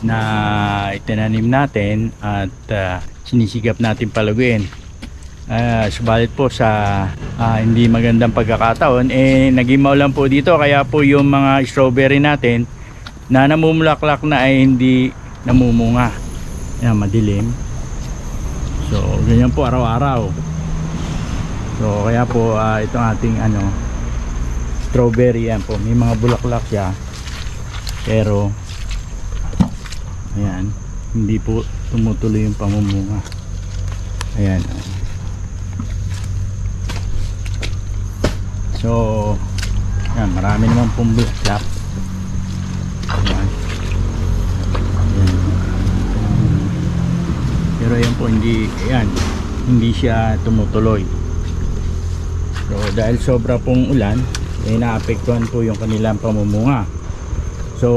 na itinanim natin at ah, sinisigap natin palaguin. Ah, subalit po sa ah, hindi magandang pagkakataon, eh naging maulan po dito kaya po yung mga strawberry natin na namumulaklak na ay hindi namumunga. Yan, madilim. So, ganyan po araw-araw. So kaya po ah, itong ating ano strawberry yan po. May mga bulaklak siya. Pero ayan, hindi po tumutuloy yung pamumunga. Ayan. So yan, marami naman pong bulaklak. Ayan. Ayan. Pero yan po hindi, ayan, hindi siya tumutuloy. So dahil sobra pong ulan, eh naapektuhan po yung kanilang pamumunga. So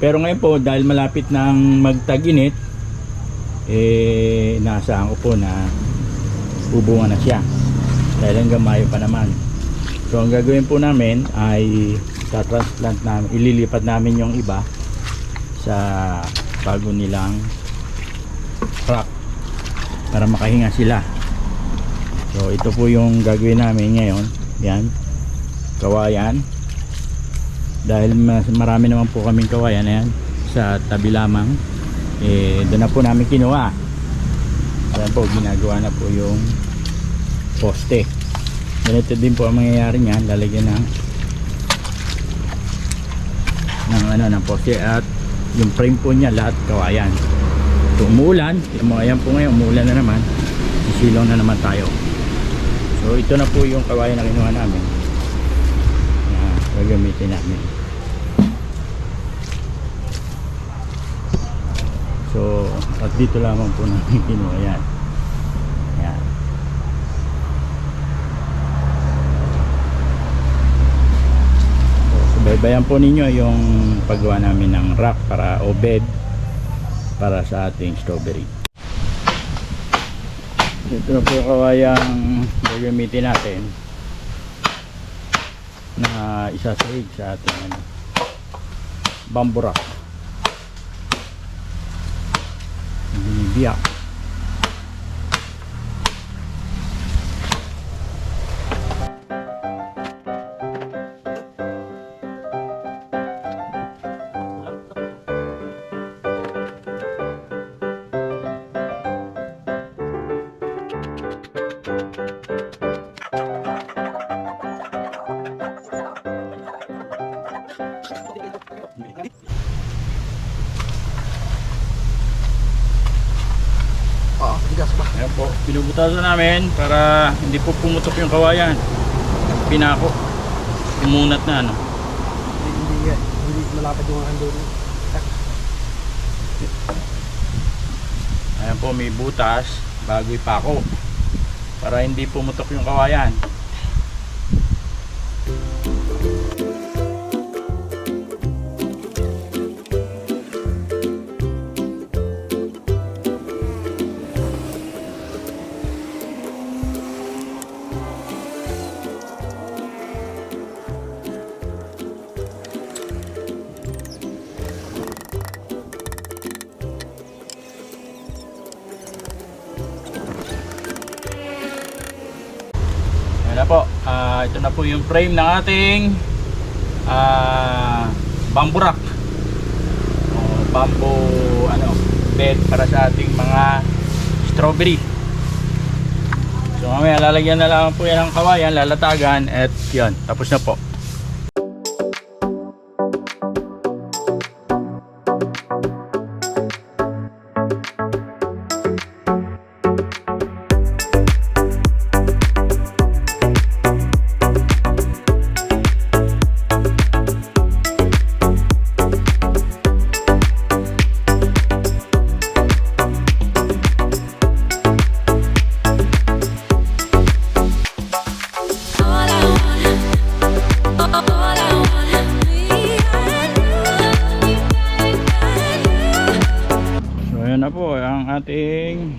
pero ngayon po dahil malapit nang magtag-init, eh naasahan ko po na bubunga na siya. Dahil hanggang Mayo pa naman. So ang gagawin po namin ay tatransplant namin, ililipat namin yung iba sa bago nilang truck para makahinga sila. So ito po yung gagawin namin ngayon. Yan. Kawayan. Dahil mas, marami naman po kaming kawayan ayan sa tabi lamang. Eh doon na po namin kinuha. Ayan po ginagawa na po yung poste. Ganito din po ang mangyayari niyan. Lalagyan ng ng ano ng poste at yung frame po niya lahat kawayan. So umulan, yung mga yan po ngayon umulan na naman. Sisilaw na naman tayo. So ito na po yung kawayan na kinuha namin na gagamitin namin. So at dito lamang po namin kinuha yan. Yan. So subaybayan po ninyo yung paggawa namin ng rack para o bed para sa ating strawberry. Ito na po yung kawayang gagamitin natin na isasahig sa ating ano, bamboo rack. Binibiyak. Bigas ba? Ayan po, pinubutasan namin para hindi po pumutok yung kawayan. Pinako. Pumunat na ano. Hindi, hindi. Hindi malapad yung andun. Ayan po, may butas bago ipako. Para hindi pumutok yung kawayan. Ah, ito na po yung frame ng ating ah, bamboo rack. O, bamboo ano, bed para sa ating mga strawberry. So mamaya lalagyan na lang po yan ng kawayan, lalatagan at yun, tapos na po. Ating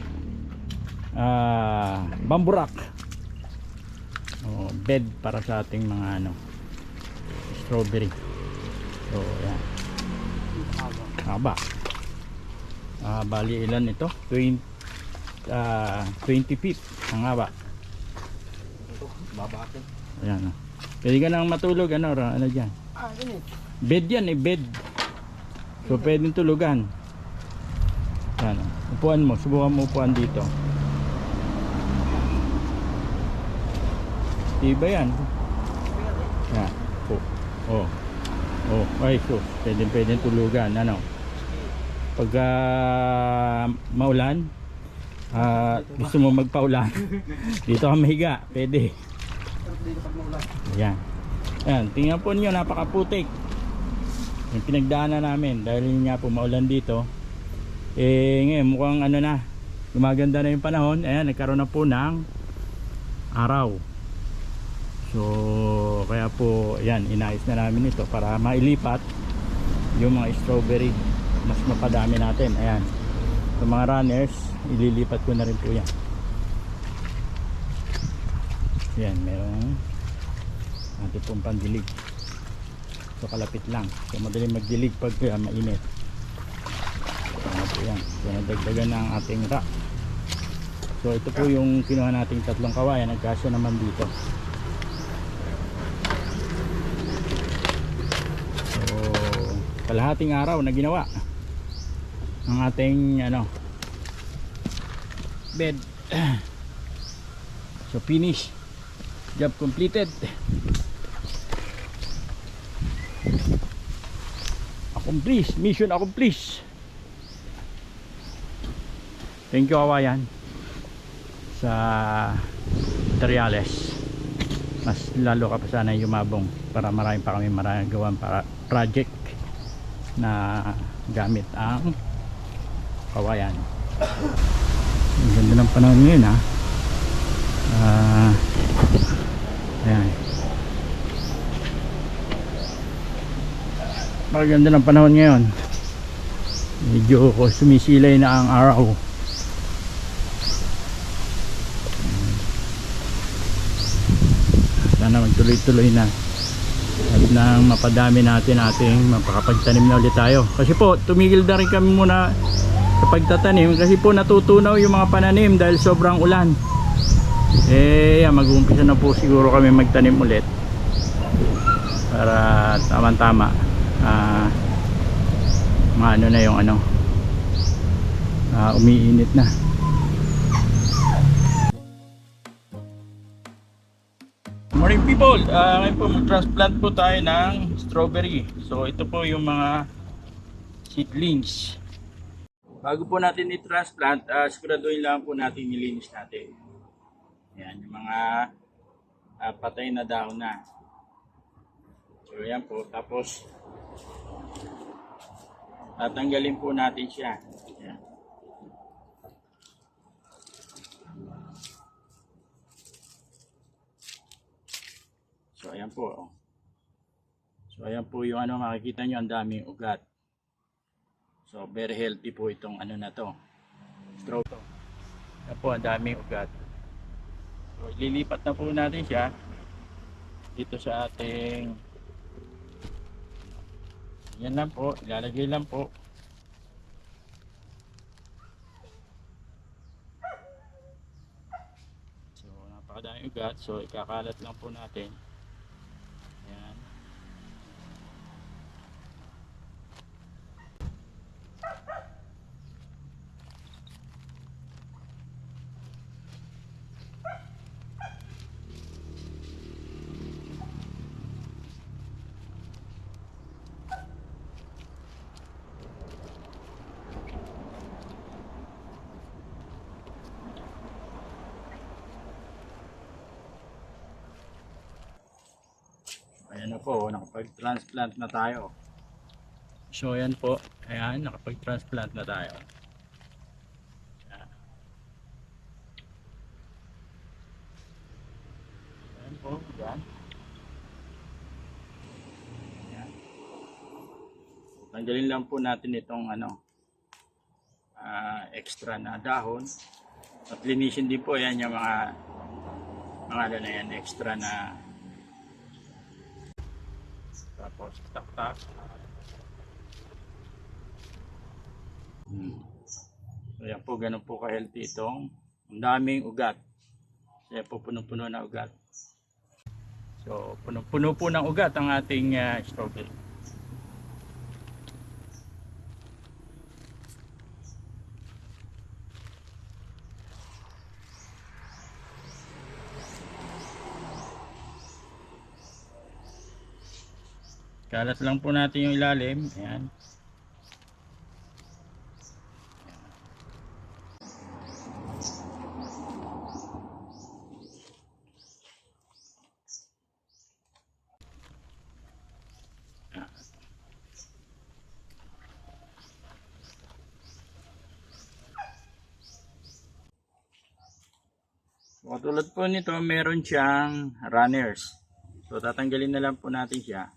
ah bamburak. Oh, bed para sa ating mga ano strawberry. So, yan. Haba. Ah, bali ilan ito? 20 ah 20 feet ang haba. Babakin. Ayan. oh. Pwede ka nang matulog ano, ano diyan. Ah. Bed yan eh, bed. So pwedeng tulugan. Yan. oh. Upuan mo, subukan mo upuan dito. Diba yan? Yan. Oh. Oh. Oh, ay so, pwedeng pwedeng tulugan, ano. Pagka maulan, ah, gusto mo magpaulan, dito ka mahiga, pwede. Pag. Yan. Yan, tingnan po niyo napakaputik. Yung pinagdaanan namin dahil yun nga po maulan dito. Eh ngayon mukhang ano na, gumaganda na yung panahon. Ayan, nagkaroon na po ng araw. So, kaya po, yan, inayos na namin ito para mailipat yung mga strawberry. Mas mapadami natin. Ayan. Sa mga runners, ililipat ko na rin po yan. Yan, merong ating pong pandilig so kalapit lang so madaling magdilig pag uh, mainit yan. So nadagdagan na ang ating rack. So ito po yung kinuha nating tatlong kawayan nagkasya naman dito. So kalahating araw na ginawa ang ating ano bed. So finish. Job completed. Accomplish mission accomplish thank you kawayan sa materials mas lalo ka pa sana yumabong para marami pa kami maraming gawan para project na gamit ang kawayan ang ganda ng panahon ngayon ha? Ah ayan. Maganda ng panahon ngayon. Medyo sumisilay na ang araw sana magtuloy-tuloy na. At nang mapadami natin ating mapakapagtanim na ulit tayo. Kasi po tumigil na rin kami muna sa pagtatanim. Kasi po natutunaw yung mga pananim dahil sobrang ulan. Eh mag-uumpisa na po siguro kami magtanim ulit. Para tama-tama ah maano na yung ano ah, umiinit na Morning people, Ah, ngayon po mag-transplant po tayo ng strawberry. So ito po yung mga seedlings. Bago po natin i-transplant uh, siguraduhin lang po natin nilinis natin. Yan yung mga ah, patay na dahon na. So yan po. Tapos tatanggalin po natin siya ayan po oh. so ayan po yung ano makikita nyo ang daming ugat. So very healthy po itong ano na to to ayan po ang daming ugat. So ililipat na po natin siya dito sa ating yan lang po ilalagay lang po. Napakadaming ugat. So ikakalat lang po natin yan Ayan na po, nakapag-transplant na tayo. So ayan po, ayan, nakapag-transplant na tayo. Ayan. Ayan po, ayan. Ayan. Tanggalin lang po natin itong ano, ah, extra na dahon. At linisin din po yan yung mga mga ano na yan, extra na tapos tak-tak. Hmm. So yan po, ganun po ka-healthy itong ang daming ugat. Kaya po punong-puno na ugat. So puno-puno po ng ugat ang ating uh, strawberry. Kalat lang po natin yung ilalim. Ayan. So, tulad po nito, meron siyang runners. So, tatanggalin na lang po natin siya.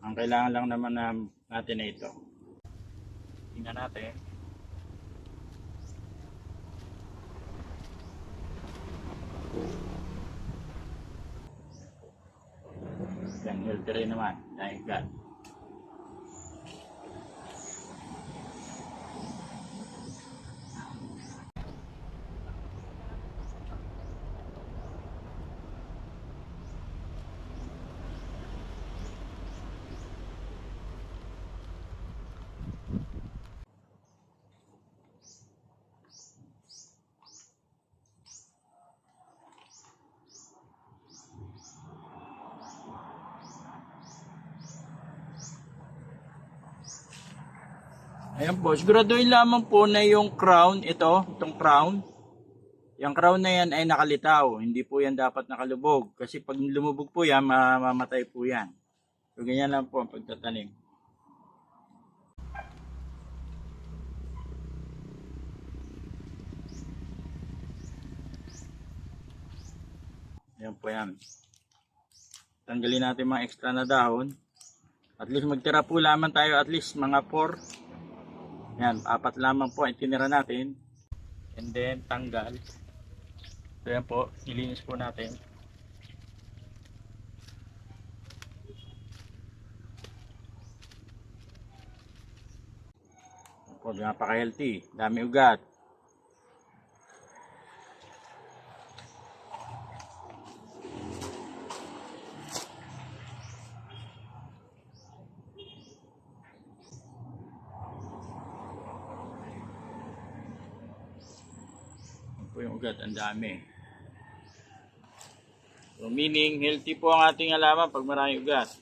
Ang kailangan lang naman na natin na ito. Tingnan natin. Yan, healthy rin naman. Dahil God. Ayan po, siguraduhin lamang po na yung crown, ito, itong crown. Yung crown na yan ay nakalitaw, hindi po yan dapat nakalubog. Kasi pag lumubog po yan, mamamatay po yan. So ganyan lang po ang pagtatanim. Ayan po yan. Tanggalin natin mga extra na dahon. At least magtira po lamang tayo at least mga 4 yan, apat lamang po ang tinira natin. And then, tanggal. So yan po, ilinis po natin. Po, napaka-healthy. Dami ugat. Yan po yung ugat, ang dami. So meaning, healthy po ang ating alaman pag marami ugat.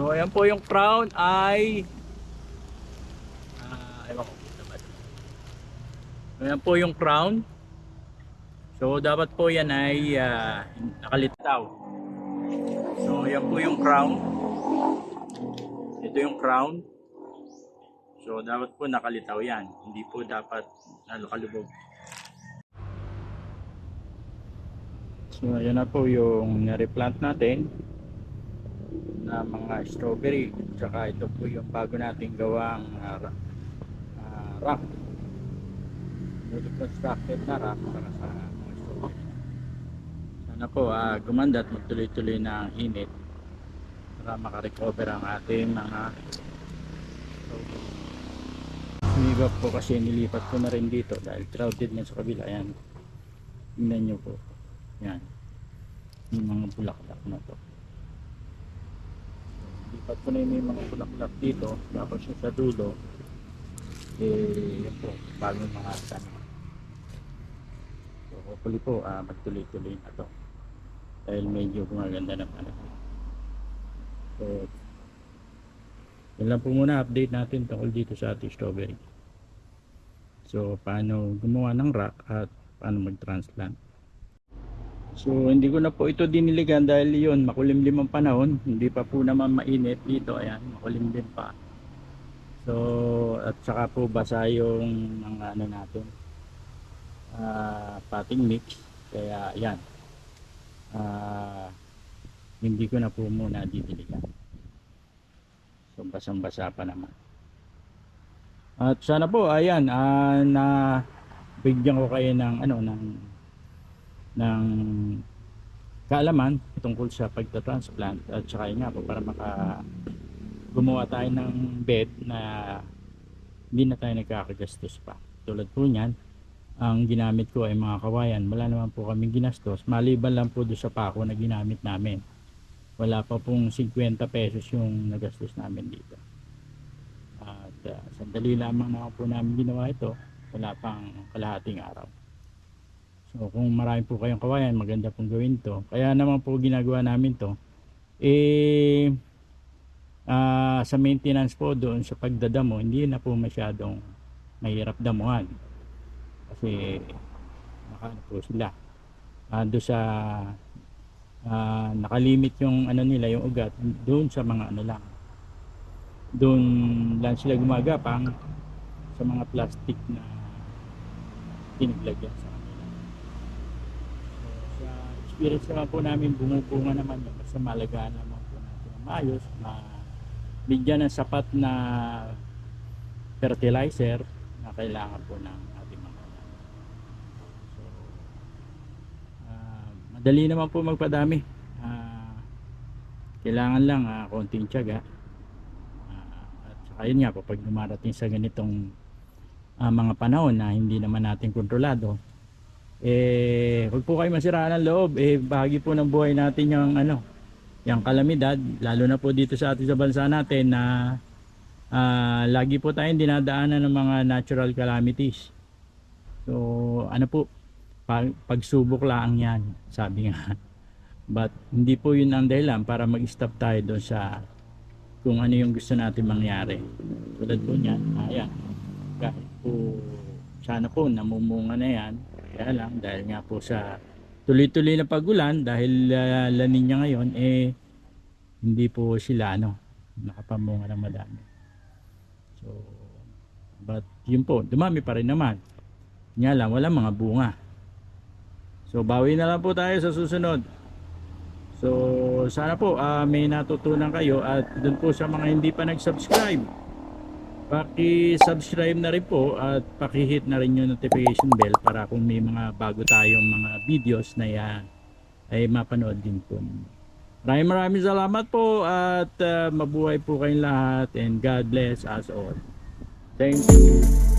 So ayan po yung crown ay ah ewan ko ayan po yung crown. So dapat po yan ay ah, nakalitaw. So ayan po yung crown. Ito yung crown. So dapat po nakalitaw yan. Hindi po dapat nakalubog. So ayan na po yung na-replant natin na mga strawberry. Tsaka ito po yung bago nating gawang uh, ra- ah, rack newly constructed na rack para sa mga strawberry. Sana po ah, gumanda at magtuloy-tuloy na init para makarecover ang ating mga strawberry. Po kasi nilipat ko na rin dito dahil crowded na sa kabila. Yan tingnan nyo po. Yan yung mga bulaklak na to lipat ko na yung mga bulaklak dito tapos yung sa dulo eh yun po bagong mga tanim so hopefully po ah, magtuloy-tuloy na to. Dahil medyo gumaganda na ano. So yun lang po muna update natin tungkol dito sa ating strawberry. So paano gumawa ng rack at paano mag transplant So hindi ko na po ito diniligan dahil yun makulimlim ang panahon, hindi pa po naman mainit dito, ayan, makulimlim pa. So at saka po basa yung mga ano natin. ah pating mix kaya ayan. Ah hindi ko na po muna didiligan. So basang-basa pa naman. At sana po ayan ah, na bigyan ko kayo ng ano ng ng kaalaman tungkol sa pagta-transplant at saka yun nga po para maka gumawa tayo ng bed na hindi na tayo nagkakagastos pa. Tulad po niyan, ang ginamit ko ay mga kawayan. Wala naman po kami ginastos. Maliban lang po doon sa pako na ginamit namin. Wala pa pong 50 pesos yung nagastos namin dito. At uh, sandali lamang na po namin ginawa ito. Wala pang kalahating araw. So kung marami po kayong kawayan, maganda pong gawin to. Kaya naman po ginagawa namin to. Eh, ah, sa maintenance po doon sa pagdadamo, hindi na po masyadong mahirap damuhan. Kasi nakaano po sila. Ah, doon sa ah, nakalimit yung ano nila, yung ugat, doon sa mga ano lang. Doon lang sila gumagapang sa mga plastic na pinaglagyan sa sa experience naman po namin, bumubunga naman yun. Basta malagaan naman po natin maayos, ma bigyan ng sapat na fertilizer na kailangan po ng ating mga. So, ah, madali naman po magpadami. Ah, kailangan lang ah, konting tiyaga. Ah, at saka yun nga po, pag dumarating sa ganitong ah, mga panahon na hindi naman natin kontrolado, eh, huwag po kayo masiraan ng loob. Eh, bahagi po ng buhay natin yung ano, yung kalamidad, lalo na po dito sa atin sa bansa natin na ah, lagi po tayong dinadaanan ng mga natural calamities. So, ano po, pag, pagsubok lang yan, sabi nga. But, hindi po yun ang dahilan para mag-stop tayo doon sa kung ano yung gusto natin mangyari. Tulad po niyan, ayan, kahit po, sana po namumunga na yan, kaya lang, dahil nga po sa tuloy-tuloy na pagulan, dahil uh, La Nina ngayon, eh, hindi po sila, ano, nakapamunga ng madami. So, but yun po, dumami pa rin naman. Nga lang, wala mga bunga. So, bawi na lang po tayo sa susunod. So, sana po ah, may natutunan kayo at dun po sa mga hindi pa nag-subscribe, paki-subscribe na rin po at paki-hit na rin yung notification bell para kung may mga bago tayong mga videos na yan ay mapanood din po. Maraming maraming salamat po at ah, mabuhay po kayong lahat and God bless us all. Thank you.